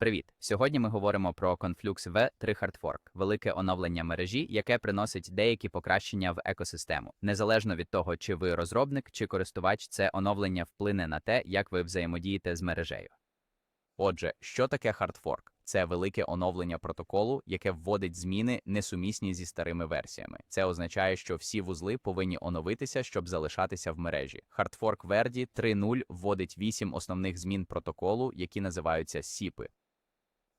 Привіт! Сьогодні ми говоримо про Conflux V3 Hardfork – велике оновлення мережі, яке приносить деякі покращення в екосистему. Незалежно від того, чи ви розробник чи користувач, це оновлення вплине на те, як ви взаємодієте з мережею. Отже, що таке Hardfork? Це велике оновлення протоколу, яке вводить зміни, несумісні зі старими версіями. Це означає, що всі вузли повинні оновитися, щоб залишатися в мережі. Hardfork Verdi 3.0 вводить 8 основних змін протоколу, які називаються СІПи.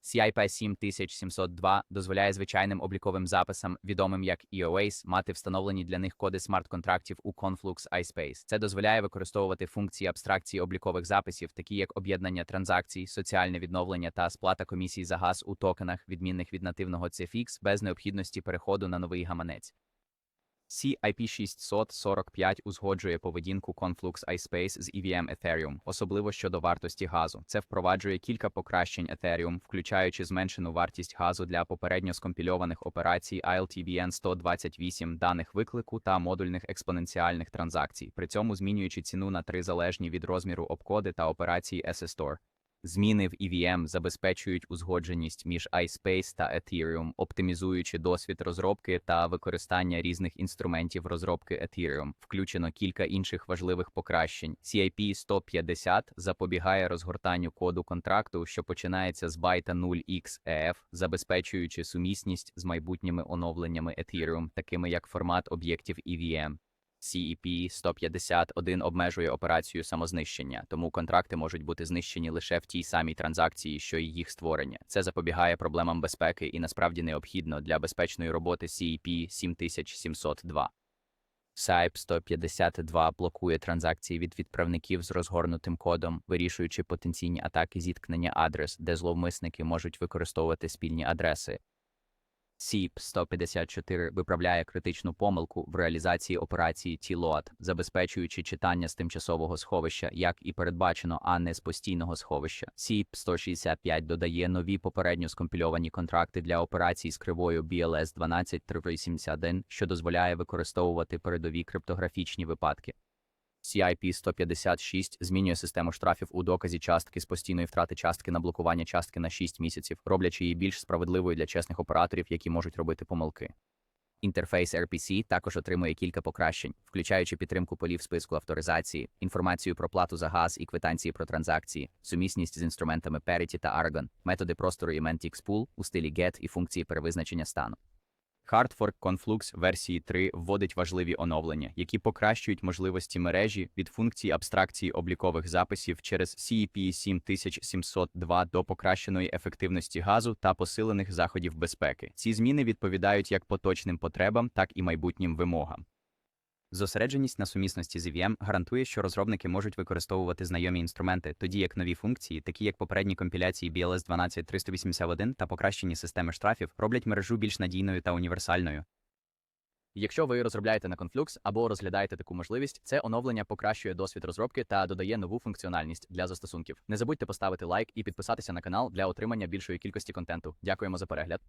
CIP 7702 дозволяє звичайним обліковим записам, відомим як EOAs, мати встановлені для них коди смарт-контрактів у Conflux iSpace. Це дозволяє використовувати функції абстракції облікових записів, такі як об'єднання транзакцій, соціальне відновлення та сплата комісій за газ у токенах, відмінних від нативного CFX, без необхідності переходу на новий гаманець. CIP645 узгоджує поведінку Conflux iSpace з EVM Ethereum, особливо щодо вартості газу. Це впроваджує кілька покращень Ethereum, включаючи зменшену вартість газу для попередньо скомпільованих операцій ILTBN 128 даних виклику та модульних експоненціальних транзакцій, при цьому змінюючи ціну на три залежні від розміру обкоди та операції SSTOR. Зміни в EVM забезпечують узгодженість між iSpace та Ethereum, оптимізуючи досвід розробки та використання різних інструментів розробки Ethereum. Включено кілька інших важливих покращень. CIP 150 запобігає розгортанню коду контракту, що починається з байта 0xEF, забезпечуючи сумісність з майбутніми оновленнями Ethereum, такими як формат об'єктів EVM. CEP 151 обмежує операцію самознищення, тому контракти можуть бути знищені лише в тій самій транзакції, що й їх створення. Це запобігає проблемам безпеки і насправді необхідно для безпечної роботи CEP 7702. SIP 152 блокує транзакції від відправників з розгорнутим кодом, вирішуючи потенційні атаки зіткнення адрес, де зловмисники можуть використовувати спільні адреси. SIP 154 виправляє критичну помилку в реалізації операції T-Load, забезпечуючи читання з тимчасового сховища, як і передбачено, а не з постійного сховища. SIP 165 додає нові попередньо скомпільовані контракти для операцій з кривою BLS 12381, що дозволяє використовувати передові криптографічні випадки. CIP 156 змінює систему штрафів у доказі частки з постійної втрати частки на блокування частки на 6 місяців, роблячи її більш справедливою для чесних операторів, які можуть робити помилки. Інтерфейс RPC також отримує кілька покращень, включаючи підтримку полів списку авторизації, інформацію про плату за газ і квитанції про транзакції, сумісність з інструментами Parity та Aragon, методи простору і Mentix Pool у стилі GET і функції перевизначення стану. Hardfork Conflux версії 3 вводить важливі оновлення, які покращують можливості мережі від функції абстракції облікових записів через CEP 7702 до покращеної ефективності газу та посилених заходів безпеки. Ці зміни відповідають як поточним потребам, так і майбутнім вимогам. Зосередженість на сумісності з EVM гарантує, що розробники можуть використовувати знайомі інструменти, тоді як нові функції, такі як попередні компіляції BLS 12381 та покращені системи штрафів, роблять мережу більш надійною та універсальною. Якщо ви розробляєте на Conflux або розглядаєте таку можливість, це оновлення покращує досвід розробки та додає нову функціональність для застосунків. Не забудьте поставити лайк і підписатися на канал для отримання більшої кількості контенту. Дякуємо за перегляд.